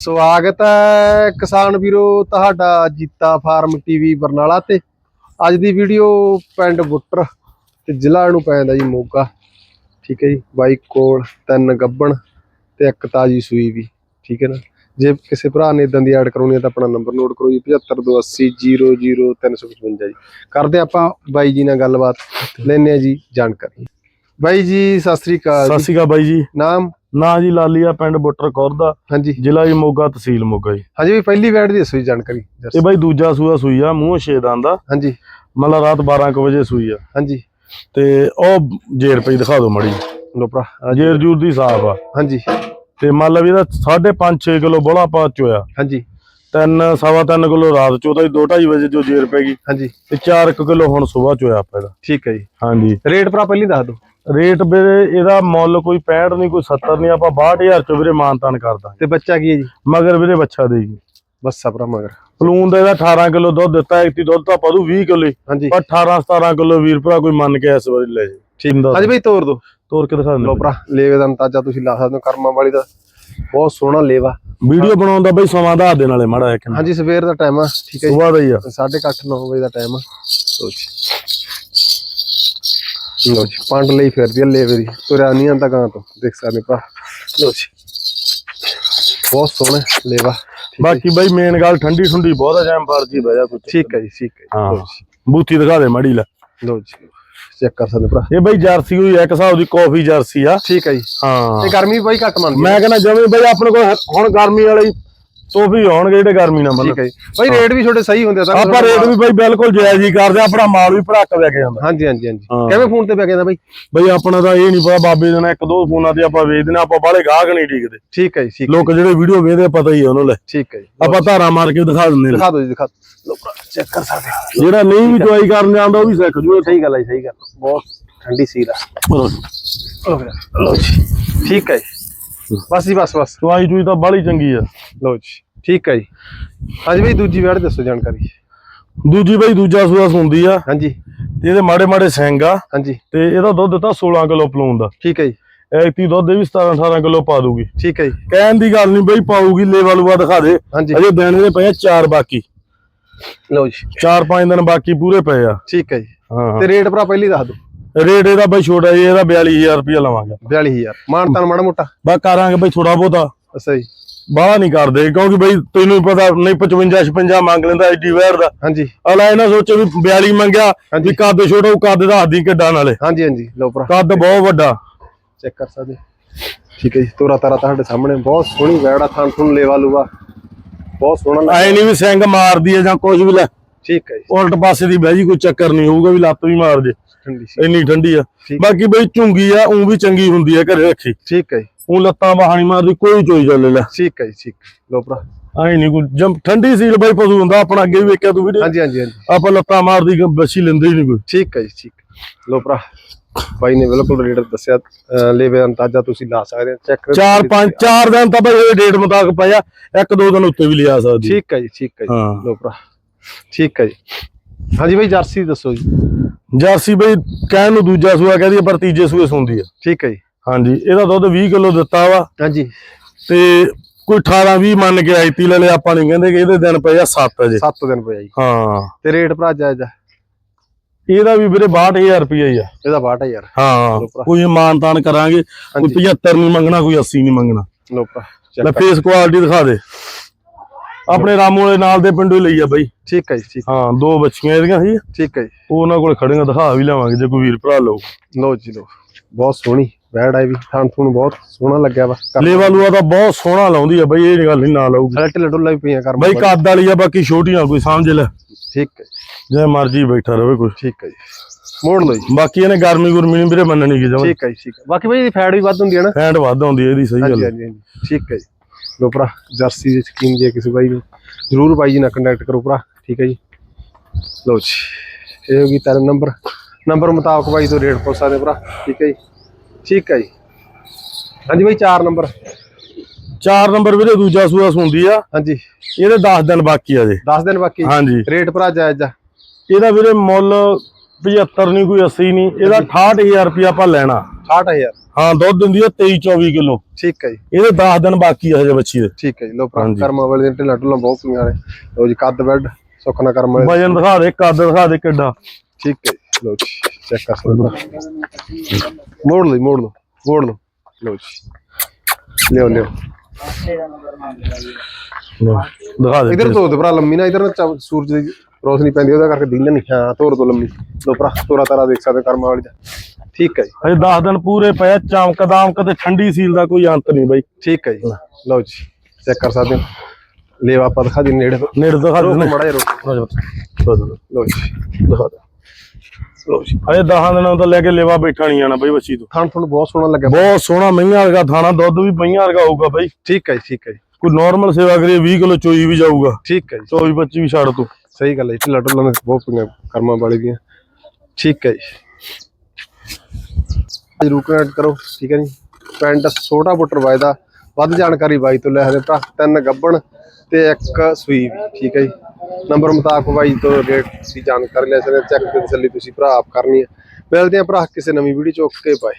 ਸਵਾਗਤ ਹੈ ਕਿਸਾਨ ਵੀਰੋ ਤੁਹਾਡਾ ਜੀਤਾ ਫਾਰਮ ਟੀਵੀ ਬਰਨਾਲਾ ਤੇ। ਅੱਜ ਦੀ ਵੀਡੀਓ ਪਿੰਡ ਬੁੱਟਰ ਤੇ ਜ਼ਿਲ੍ਹਾ ਨੂੰ ਪੈਂਦਾ ਜੀ ਮੋਗਾ ਠੀਕ ਹੈ ਜੀ ਬਾਈ ਕੋਲ ਤਿੰਨ ਗੱਬਣ ਤੇ ਇੱਕ ਤਾਜੀ ਸੂਈ ਵੀ। ਠੀਕ ਹੈ ਨਾ? ਜੇ ਕਿਸੇ ਭਰਾ ਨੇ ਇਦਾਂ ਦੀ ਐਡ ਕਰਾਉਣੀ ਹੈ ਤਾਂ ਆਪਣਾ ਨੰਬਰ ਨੋਟ ਕਰੋ ਜੀ 7528000355 ਜੀ। ਕਰਦੇ ਆਪਾਂ ਬਾਈ ਜੀ ਨਾਲ ਗੱਲਬਾਤ। ਲੈਣੇ ਆ ਜੀ ਜਾਣਕਾਰੀ। ਬਾਈ ਜੀ ਸਤਿ ਸ੍ਰੀ ਅਕਾਲ ਸਤਿ। ਸ਼੍ਰੀ ਅਕਾਲ ਬਾਈ ਜੀ। ਨਾਮ? ਨਾਂ ਜੀ ਲਾਲੀਆ ਪਿੰਡ ਬੁੱਟਰ ਕੌਰ ਦਾ ਹਾਂਜੀ। ਜ਼ਿਲ੍ਹਾ ਜੀ ਮੋਗਾ ਤਹਿਸੀਲ ਮੋਗਾ ਜੀ। ਹਾਂਜੀ ਵੀ ਪਹਿਲੀ ਵੈਡ ਦੀ ਜੀ ਜਾਣਕਾਰੀ ਇਹ ਬਾਈ ਦੂਜਾ ਸੂਆ ਸੂਈ ਆ ਮੂੰਹ ਛੇਦਾਂ ਦਾ ਹਾਂਜੀ। ਮਤਲਬ ਰਾਤ 12 ਕੁ ਵਜੇ ਸੂਈ ਆ। ਹਾਂਜੀ। ਤੇ ਉਹ ਜੇਰ ਪਈ ਦਿਖਾ ਦਿਓ ਮੜੀ ਲੋ ਭਰਾ ਜੇਰ ਜੂਰ ਦੀ ਸਾਫ਼ ਆ। ਹਾਂਜੀ। ਤੇ ਮੰਨ ਲਓ ਵੀ ਇਹਦਾ 5.5 6 ਕਿਲੋ ਬੋਲਾ ਪਾ ਚੋਇਆ। ਹਾਂਜੀ। ਤਿੰਨ ਸਵਾ ਤਿੰਨ ਕਿਲੋ ਰਾਤ ਚੋਦਾ ਜੀ 2:30 ਵਜੇ ਜੋ ਜੇਰ ਪੈ ਗਈ। ਹਾਂਜੀ। ਤੇ 4 ਕਿਲੋ ਹੁਣ ਸਵੇਰ ਚੋਇਆ ਆਪਾਂ ਇਹਦਾ। ਠੀਕ ਹੈ ਜੀ। ਹਾਂਜੀ। ਰੇਟ ਭਰਾ ਪਹਿਲੀ ਦੱਸ ਦਿਓ। ਰੇਟ ਵੀਰੇ ਇਹਦਾ ਮੁੱਲ ਕੋਈ 65 ਨਹੀਂ ਕੋਈ 70 ਨਹੀਂ ਆਪਾਂ 62000 ਚ ਵੀਰੇ ਮਾਨਤਾਨ ਕਰ ਦਾਂਗੇ। ਤੇ ਬੱਚਾ ਕੀ ਹੈ ਜੀ? ਮਗਰ ਵੀਰੇ ਬੱਚਾ ਦੇਗੀ ਬਸ ਭਰਾ ਮਗਰ। ਪਲੂਨ ਦਾ ਇਹਦਾ 18 ਕਿਲੋ ਦੁੱਧ ਦਿੱਤਾ ਇੱਕ ਦੁੱਧ ਤਾਂ ਪਾ ਦੂ 20 ਕਿਲੋ ਹਾਂਜੀ। ਪਰ 18 17 ਕਿਲੋ ਵੀਰ ਭਰਾ ਕੋਈ ਮੰਨ ਕੇ ਇਸ ਵਾਰੀ ਲੈ ਜੇ। ਠੀਕ। ਹਾਂਜੀ ਬਈ ਤੋਰ ਦੋ। ਤੋਰ ਕੇ ਦਿਖਾ ਲੋ ਦਿੰਦੇ ਭਰਾ ਲੇਵੇ ਦਾ ਅੰਤਾਜਾ ਤੁਸੀਂ ਲਾ ਸਕਦੇ ਹੋ ਕਰਮਾਂ ਵਾਲੀ ਦਾ। ਬਹੁਤ ਸੋਹਣਾ ਲੇਵਾ। ਵੀਡੀਓ ਬਣਾਉਣ ਦਾ ਬਈ ਸਮਾਂ ਦਾ ਦੇ ਨਾਲੇ ਮਾੜਾ ਇੱਕ ਹਾਂਜੀ ਸਵੇਰ ਦਾ ਟਾਈਮ ਆ ਠੀਕ ਹੈ ਜੀ। ਦਾ ਹੀ ਆ। 8:30 9 ਵਜੇ ਦਾ ਟਾਈਮ ਆ। ਲੋ ਜੀ। ਲੋ ਜੀ ਪੰਡ ਲਈ ਫਿਰਦੀ ਆ ਲੇਵੇ ਦੀ ਤੁਰਿਆ ਨਹੀਂ ਆਂਦਾ ਗਾਂ ਤੋਂ ਦੇਖ ਸਕਦੇ ਭਰਾ। ਲੋ ਜੀ ਬਹੁਤ ਸੋਹਣਾ ਲੇਵਾ। ਬਾਕੀ ਬਈ ਮੇਨ ਗੱਲ ਠੰਡੀ ਠੰਡੀ ਬਹੁਤ ਆ ਜੈਮ ਬਹਿ ਜਾ ਕੁਛ ਜੀ, ਠੀਕ ਹੈ ਜੀ ਠੀਕ ਹੈ। ਹਾਂ ਬੂਥੀ ਦਿਖਾ ਦੇ ਮੜੀ ਲੈ। ਲੋ ਜੀ ਚੈੱਕ ਕਰ ਸਕਦੇ ਭਰਾ। ਇਹ ਬਈ ਜਰਸੀ ਹੋਈ ਇੱਕ ਹਿਸਾਬ ਦੀ ਕਾਫੀ ਜਰਸੀ ਆ। ਠੀਕ ਹੈ ਜੀ। ਹਾਂ। ਤੇ ਗਰਮੀ ਬਾਈ ਘੱਟ ਮੰਨਦੀ ਮੈਂ ਕਹਿੰਦਾ ਜਿਵੇਂ ਬਈ ਆਪਣੇ ਕੋਲ ਹੁਣ ਗਰਮੀ ਵਾਲੇ ਤੋਹਫੀ ਆਉਣਗੇ ਜਿਹੜੇ ਗਰਮੀ ਨਾ ਮੰਨ ਠੀਕ ਹੈ ਜੀ। ਬਾਈ ਰੇਟ ਵੀ ਤੁਹਾਡੇ ਸਹੀ ਹੁੰਦੇ ਆ ਤਾਂ ਆਪਾਂ ਰੇਟ ਵੀ ਬਈ ਬਿਲਕੁਲ ਜਾਇਜ਼ ਹੀ ਕਰਦੇ ਆ, ਆਪਣਾ ਮਾਲ ਵੀ ਭੜਕ ਲੈ ਕੇ ਜਾਂਦਾ। ਹਾਂਜੀ ਹਾਂਜੀ ਹਾਂਜੀ। ਕਿਵੇਂ ਫੋਨ ਤੇ ਪੈ ਗਿਆ ਬਾਈ? ਬਈ ਆਪਣਾ ਤਾਂ ਇਹ ਨਹੀਂ ਪਤਾ ਬਾਬੇ ਦੇ ਨਾਲ ਇੱਕ ਦੋ ਫੋਨਾਂ ਤੇ ਆਪਾਂ ਵੇਚ ਦੇਣਾ ਆਪਾਂ ਬਾਹਲੇ ਗਾਹਕ ਨਹੀਂ ਟਿਕਦੇ ਠੀਕ ਹੈ ਜੀ ਠੀਕ ਲੋਕ ਜਿਹੜੇ ਵੀਡੀਓ ਵੇਖਦੇ ਆ, ਪਤਾ ਹੀ ਆ ਉਹਨਾਂ ਲੈ। ਠੀਕ ਹੈ ਜੀ। ਆਪਾਂ ਧਾਰਾ ਮਾਰ ਕੇ ਦਿਖਾ ਦਿੰਦੇ ਦਿਖਾ ਦਿਓ ਜੀ ਦਿਖਾ ਲੋ ਚੈੱਕ ਕਰ ਸਕਦੇ ਹੋ ਜਿਹੜਾ ਨਹੀਂ ਵੀ ਦਵਾਈ ਕਰਨ ਜਾਂਦਾ ਉਹ ਵੀ ਸਿੱਖ ਜੂ ਸਹੀ ਗੱਲ ਹੈ ਸਹੀ ਗੱਲ ਬਹੁਤ ਠੰਡੀ ਸੀਲ ਆ। ਲੋ ਜੀ। ਠੀਕ ਹੈ ਜੀ। ਬਸ ਜੀ ਬਸ ਬਸ। ਦਵਾਈ ਚੂਈ ਤਾਂ ਬਾਹਲੀ ਚੰਗੀ ਆ। ਲੋ ਜੀ ਠੀਕ ਹੈ ਜੀ। ਹਾਂਜੀ ਬਾਈ ਦੂਜੀ ਵੈੜ ਦੱਸੋ ਜਾਣਕਾਰੀ। ਦੂਜੀ ਬਈ ਦੂਜਾ ਸੂਆ ਸੁੰਦੀ ਆ। ਹਾਂਜੀ। ਤੇ ਇਹਦੇ ਮਾੜੇ ਮਾੜੇ ਸਿੰਘ ਆ। ਹਾਂਜੀ। ਤੇ ਇਹਦਾ ਦੁੱਧ ਦਿੱਤਾ 16 ਕਿਲੋ ਪਲੂਨ ਦਾ। ਠੀਕ ਹੈ ਜੀ। ਐਕਤੀ ਦੁੱਧ ਵੀ 17 18 ਕਿਲੋ ਪਾ ਦੂਗੀ। ਠੀਕ ਹੈ ਜੀ। ਕਹਿਣ ਦੀ ਗੱਲ ਨਹੀਂ ਬਈ ਪਾਊਗੀ ਲੇਵਲੂਆ ਦਿਖਾ ਦੇ। ਅਜੇ ਦਿਨ ਦੇ ਪਏ ਚਾਰ ਬਾਕੀ। ਲੋ ਜੀ। ਚਾਰ ਪੰਜ ਦਿਨ ਬਾਕੀ ਪੂਰੇ ਪਏ ਆ। ਠੀਕ ਹੈ ਜੀ। ਹਾਂ। ਤੇ ਰੇਟ ਭਰਾ ਪਹਿਲੀ ਦੱਸ ਦਿਓ। ਰੇਟ ਇਹਦਾ ਬਈ ਛੋਟਾ ਜੀ ਇਹਦਾ 42000 ਰੁਪਇਆ ਲਵਾਂਗੇ 42000 ਮਾਨ ਤਾਨ ਮਾੜਾ ਮੋਟਾ। ਬਸ ਕਰਾਂਗੇ ਬਈ ਥੋੜਾ ਬਹੁਤਾ। ਅੱਛਾ ਜੀ। ਬਾਹਲਾ ਨਹੀਂ ਕਰਦੇ ਕਿਉਂਕਿ ਬਈ ਤੈਨੂੰ ਪਤਾ ਨਹੀਂ 55 56 ਮੰਗ ਲੈਂਦਾ ਐਡੀ ਵੈਰ ਦਾ। ਹਾਂਜੀ। ਅਲਾ ਇਹਨਾਂ ਸੋਚੇ ਵੀ 42 ਮੰਗਿਆ। ਵੀ ਕੱਦ ਛੋਟਾ ਉਹ ਕੱਦ ਦਾ ਹੱਦੀ ਕਿੱਡਾ ਨਾਲੇ। ਹਾਂਜੀ ਹਾਂਜੀ। ਲੋ ਭਰਾ। ਕੱਦ ਬਹੁਤ ਵੱਡਾ। ਚੈੱਕ ਕਰ ਸਕਦੇ। ਠੀਕ ਹੈ ਜੀ ਤੋਰਾ ਤਾਰਾ ਤੁਹਾਡੇ ਸਾਹਮਣੇ। ਬਹੁਤ ਸੋਹਣੀ ਵੈੜ ਆ ਥਣ ਥਣ ਲੇਵਾ ਲੂਆ। ਬਹੁਤ ਸੋਹਣਾ ਐ ਨਹੀਂ ਵੀ ਸਿੰਘ ਮਾਰਦੀ ਹੈ ਜਾਂ ਕੁਝ ਵੀ ਲੈ। ਠੀਕ ਹੈ ਜੀ। ਉਲਟ ਪਾਸੇ ਦੀ ਬਹਿ ਜੀ ਕੋਈ ਚੱਕਰ ਨਹੀਂ ਹੋਊਗਾ ਵੀ ਲੱਤ ਵੀ ਮਾਰ ਜੇ। ਠੰਡੀ ਸੀ। ਇੰਨੀ ਠੰਡੀ ਆ। ਬਾਕੀ ਬਈ ਝੁੰਗੀ ਆ ਉਹ ਵੀ ਚੰਗੀ ਹੁੰਦੀ ਆ ਘਰੇ ਰੱਖੀ। ਠੀਕ ਹੈ ਜੀ। ਉਹ ਲੱਤਾਂ ਬਾਹਾਂ ਨਹੀਂ ਮਾਰਦੀ ਕੋਈ ਚੋਈ ਚੱਲ ਲੈ। ਠੀਕ ਹੈ ਜੀ ਠੀਕ ਲੋ ਭਰਾ। ਐ ਨਹੀਂ ਕੋਈ ਜਮ ਠੰਡੀ ਸੀਲ ਬਈ ਪਸ਼ੂ ਹੁੰਦਾ ਆਪਣਾ ਅੱਗੇ ਵੀ ਵੇਖਿਆ ਤੂੰ ਵੀਡੀਓ। ਹਾਂਜੀ ਹਾਂਜੀ ਹਾਂਜੀ। ਆਪਾਂ ਲੱਤਾਂ ਮਾਰਦੀ ਬੱਸੀ ਲੈਂਦੇ ਹੀ ਨਹੀਂ ਕੋਈ। ਠੀਕ ਹੈ ਜੀ ਠੀਕ ਲੋ ਭਰਾ। ਬਾਈ ਨੇ ਬਿਲਕੁਲ ਰੇਟ ਦੱਸਿਆ। ਲੇਵੇ ਅੰਦਾਜ਼ਾ ਤੁਸੀਂ ਲਾ ਸਕਦੇ ਹੋ। ਚੈੱਕ ਚਾਰ ਪੰਜ ਚਾਰ ਦਿਨ ਤਾਂ ਬਈ ਇਹ ਡੇਟ ਮੁਤਾਬਕ ਪਿਆ ਇੱਕ ਦੋ ਦਿਨ ਉੱਤੇ ਵੀ ਲਿਆ ਸਕਦੀ। ਠੀਕ ਹੈ ਜੀ ਠੀਕ ਹੈ ਜੀ। ਲੋ ਭਰਾ। ਠੀਕ ਹੈ ਜੀ। ਹਾਂਜੀ ਬਾਈ ਜਰਸੀ ਦੱਸੋ ਜੀ। ਜਰਸੀ ਬਈ ਕਹਿਣ ਨੂੰ ਦੂਜਾ ਸੂਆ ਕਹਦੀ ਆ, ਪਰ ਤੀਜੇ ਸੂਏ ਸੁੰਦੀ ਆ ਠੀਕ ਹੈ ਜੀ। ਹਾਂਜੀ ਇਹਦਾ ਦੁੱਧ 20 ਕਿਲੋ ਦਿੱਤਾ ਵਾ। ਹਾਂਜੀ। ਤੇ ਕੋਈ 18 20 ਮੰਨ ਕੇ ਆਈਤੀ ਲੈ ਲਿਆ ਆਪਾਂ ਨਹੀਂ ਕਹਿੰਦੇ ਕਿ ਇਹਦੇ ਦਿਨ ਪਏ ਆ 7 ਅਜੇ 7 ਦਿਨ ਪਿਆ ਜੀ। ਹਾਂ। ਤੇ ਰੇਟ ਭਰਾ ਜਾਇਜ਼ ਆ ਇਹਦਾ ਵੀ ਵੀਰੇ 62000 ਰੁਪਏ ਹੀ ਆ। ਇਹਦਾ 62000 ਹਾਂ। ਕੋਈ ਮਾਨ ਤਾਨ ਕਰਾਂਗੇ ਕੋਈ ਹਾਂਜੀ। 75 ਨਹੀਂ ਮੰਗਣਾ ਕੋਈ 80 ਨਹੀਂ ਮੰਗਣਾ। ਲੋ ਭਰਾ ਲੈ ਫੇਸ ਕੁਆਲਿਟੀ ਦਿਖਾ ਦੇ। ਆਪਣੇ ਰਾਮੂ ਵਾਲੇ ਨਾਲ ਦੇ ਪਿੰਡੋਂ ਹੀ ਲਈ ਆ ਬਾਈ। ਠੀਕ ਹੈ ਜੀ ਠੀਕ ਹਾਂ ਦੋ ਬੱਚੀਆਂ ਇਹਦੀਆਂ ਸੀ। ਠੀਕ ਹੈ ਜੀ। ਉਹ ਉਹਨਾਂ ਕੋਲ ਖੜੀਆਂ ਦਿਖਾ ਵੀ ਲਿਆਵਾਂਗੇ ਜੇ ਕੋਈ ਵੀਰ ਭਰਾ ਲਓ ਲੋ ਜੀ ਲੋ ਬਹੁਤ ਸੋਹਣੀ ਵੈੜ ਆਈ ਵੀ। ਥਣ ਥਣ ਬਹੁਤ ਸੋਹਣਾ ਲੱਗਿਆ ਵਾ। ਲੇਵਾ ਲੂਆ ਤਾਂ ਬਹੁਤ ਸੋਹਣਾ ਲਾਉਂਦੀ ਆ ਬਾਈ ਇਹ ਗੱਲ ਨਹੀਂ ਨਾ ਲਾਊਗੀ। ਹਲੇ ਢਿੱਲ ਢੁੱਲਾ ਵੀ ਪਈਆਂ ਕਰ ਬਾਈ ਕੱਦ ਵਾਲੀ ਆ ਬਾਕੀ ਛੋਟੀਆਂ ਕੋਈ ਸਮਝ ਲੈ। ਠੀਕ ਹੈ ਜੇ। ਮਰਜ਼ੀ ਬੈਠਾ ਰਵੇ ਕੋਈ। ਠੀਕ ਹੈ ਜੀ। ਮੋੜ ਲਓ ਜੀ। ਬਾਕੀ ਇਹਨੇ ਗਰਮੀ ਗੁਰਮੀ ਨਹੀਂ ਵੀਰੇ ਮੰਨਣੀ ਕਿ ਜਮਾ। ਠੀਕ ਹੈ ਜੀ ਠੀਕ ਹੈ ਬਾਕੀ ਬਾਈ ਇਹਦੀ ਫੈਟ ਵੀ ਵੱਧ ਹੁੰਦੀ ਹੈ ਨਾ। ਫੈਂਟ ਵੱਧ ਆਉਂਦੀ ਹੈ ਇਹਦੀ ਸਹੀ ਗੱਲ ਹਾਂਜੀ ਹਾਂਜੀ। ਠੀਕ ਹੈ ਜੀ। ਲੋ ਭਰਾ ਜਰਸੀ ਦੇ ਸ਼ਕੀਨ ਜੇ ਕਿਸੇ ਬਾਈ ਨੂੰ ਜਰੂਰ ਬਾਈ ਜੀ ਨਾਲ ਕੰਟੈਕਟ ਕਰੋ ਭਰਾ ਠੀਕ ਹੈ ਜੀ? ਲੋ ਜੀ ਇਹ ਹੋ ਗਈ ਤੇਰਾ ਨੰਬਰ ਨੰਬਰ ਮੁਤਾਬਕ ਬਾਈ ਤੋਂ ਰੇਟ ਪੁੱਛ ਸਕਦੇ ਭਰਾ ਠੀਕ ਹੈ ਜੀ? ਠੀਕ ਹੈ ਜੀ। ਹਾਂਜੀ ਬਾਈ 4 ਨੰਬਰ ਚਾਰ ਨੰਬਰ ਵੀਰੇ ਦੂਜਾ ਸੂਆ ਸੁੰਦੀ ਆ। ਹਾਂਜੀ। ਇਹਦੇ 10 ਦਿਨ ਬਾਕੀ ਆ ਜੇ। 10 ਦਿਨ ਬਾਕੀ? ਹਾਂਜੀ। ਰੇਟ ਭਰਾ ਜਾਇਜ਼ ਆ? ਇਹਦਾ ਵੀਰੇ ਮੁੱਲ 75 ਨਹੀਂ ਕੋਈ 80 ਨਹੀਂ ਇਹਦਾ 68000 ਰੁਪਇਆ ਆਪਾਂ ਲੈਣਾ। 68000 ਹਾਂ ਦੁੱਧ ਦਿੰਦੀ ਆ 23 24 ਕਿਲੋ। ਠੀਕ ਹੈ ਜੀ। ਇਹਦੇ 10 ਦਿਨ ਬਾਕੀ ਆ ਹਜੇ ਬੱਚੀ ਦੇ। ਠੀਕ ਹੈ ਜੀ ਲੋ ਭਰਾ। ਕਰਮਾਂ ਵਾਲੇ ਦੀਆਂ ਢਿੱਲਾਂ ਢੁੱਲਾਂ ਬਹੁਤ ਪਈਆਂ ਨੇ। ਲੋ ਜੀ ਕੱਦ ਬੈੱਡ ਸੁੱਖ ਨਾ ਕਰਮ ਵਾਲੇ ਵਜਨ ਦਿਖਾ ਦੇ ਕੱਦ ਦਿਖਾ ਦੇ ਕਿੱਡਾ। ਠੀਕ ਹੈ ਲੋ ਜੀ ਚੈੱਕ ਕਰ ਸਕਦੇ ਹੋ। ਮੋੜ ਲਈ ਮੋੜ ਲਓ ਮੋੜ ਲਓ। ਲੋ ਜੀ ਲਿਓ ਲਿਓ। ਦਿਖਾ ਦੇ। ਇਧਰ ਤੋਂ ਭਰਾ ਲੰਮੀ ਨਾ ਇਧਰ ਸੂਰਜ ਦੀ ਰੋਸ਼ਨੀ ਪੈਂਦੀ ਉਹਦਾ ਕਰਕੇ ਦੀਨ ਨਹੀਂ ਹਾਂ ਤੋਰ ਤੋਂ ਲੰਮੀ। ਲੋ ਭਰਾ ਤੋਰਾ ਤਾਰਾ ਦੇਖ ਸਕਦੇ ਕਰਮਾਂ ਵਾਲੀ ਦਾ। ਠੀਕ ਹੈ ਜੀ। ਹਜੇ 10 ਦਿਨ ਪੂਰੇ ਪਏ ਆ, ਚਮਕ ਦਾਮਕ ਤੇ ਠੰਡੀ ਸੀਲ ਦਾ ਕੋਈ ਅੰਤ ਨਹੀਂ ਬਾਈ। ਠੀਕ ਹੈ ਜੀ। ਲਓ ਜੀ ਚੈੱਕ ਕਰ ਸਕਦੇ ਹੋ। ਲੇਵਾ ਆਪਾਂ ਦਿਖਾ ਦੀ ਨੇੜੇ ਤੋਂ। ਨੇੜੇ ਦਿਖਾ ਦੇ ਰੋਕੋ ਨੇ ਮੜਾ ਜਿਹਾ ਰੋਕੋ। ਲਓ ਜੀ ਦਿਖਾ ਦੇ ਲਓ ਜੀ। ਹਜੇ 10 ਦਿਨਾਂ ਤੋਂ ਲੈ ਕੇ ਲੇਵਾ ਬੈਠਾ ਨਹੀਂ ਆਣਾ ਬਾਈ ਬੱਚੀ ਤੋਂ। ਥਾਣ ਤੁਹਾਨੂੰ ਬਹੁਤ ਸੋਹਣਾ ਲੱਗਿਆ ਬਹੁਤ ਸੋਹਣਾ ਮਈਆਂ ਵਰਗਾ ਥਾਣਾ ਦੁੱਧ ਵੀ ਪਈਆਂ ਵਰਗਾ ਹੋਊਗਾ ਬਾਈ। ਠੀਕ ਹੈ ਠੀਕ ਹੈ ਕੋਈ ਨਾਰਮਲ ਸੇਵਾ ਕਰੀਏ 20 ਕਿਲੋ ਚੋਈ ਵੀ ਜਾਊਗਾ। ਠੀਕ ਹੈ ਜੀ। 24 25 ਵੀ ਛੱਡ ਤੂੰ। ਸਹੀ ਗੱਲ ਹੈ ਜੀ ਢਿੱਲਾ ਢੁੱਲਾਂ ਦੇ ਬਹੁਤ ਪਈਆਂ ਕਰਮਾਂ ਵਾਲੀ ਦੀਆਂ। ਠੀਕ ਹੈ ਜੀ। ਜਰੂਰ ਕਨੈਕਟ ਕਰੋ, ਠੀਕ ਹੈ ਜੀ। ਪੈਂਟ ਛੋਟਾ ਬੁੱਟਰ ਬਾਈ ਦਾ ਵੱਧ ਜਾਣਕਾਰੀ ਬਾਈ ਤੋਂ ਲੈ ਸਕਦੇ ਭਰਾ, ਤਿੰਨ ਗੱਬਣ ਤੇ ਇੱਕ ਸੂਈ ਵੀ ਠੀਕ ਹੈ ਜੀ। ਨੰਬਰ ਮੁਤਾਬਕ ਬਾਈ ਤੋਂ ਰੇਟ ਤੁਸੀਂ ਜਾਣਕਾਰੀ ਲੈ ਸਕਦੇ ਚੈੱਕ ਤੇ ਤਸੱਲੀ ਤੁਸੀਂ ਭਰਾ ਆਪ ਕਰਨੀ ਹੈ। ਮਿਲਦੇ ਆ ਭਰਾ ਕਿਸੇ ਨਵੀਂ ਵੀਡੀਓ ਚ, ਓਕੇ ਬਾਏ।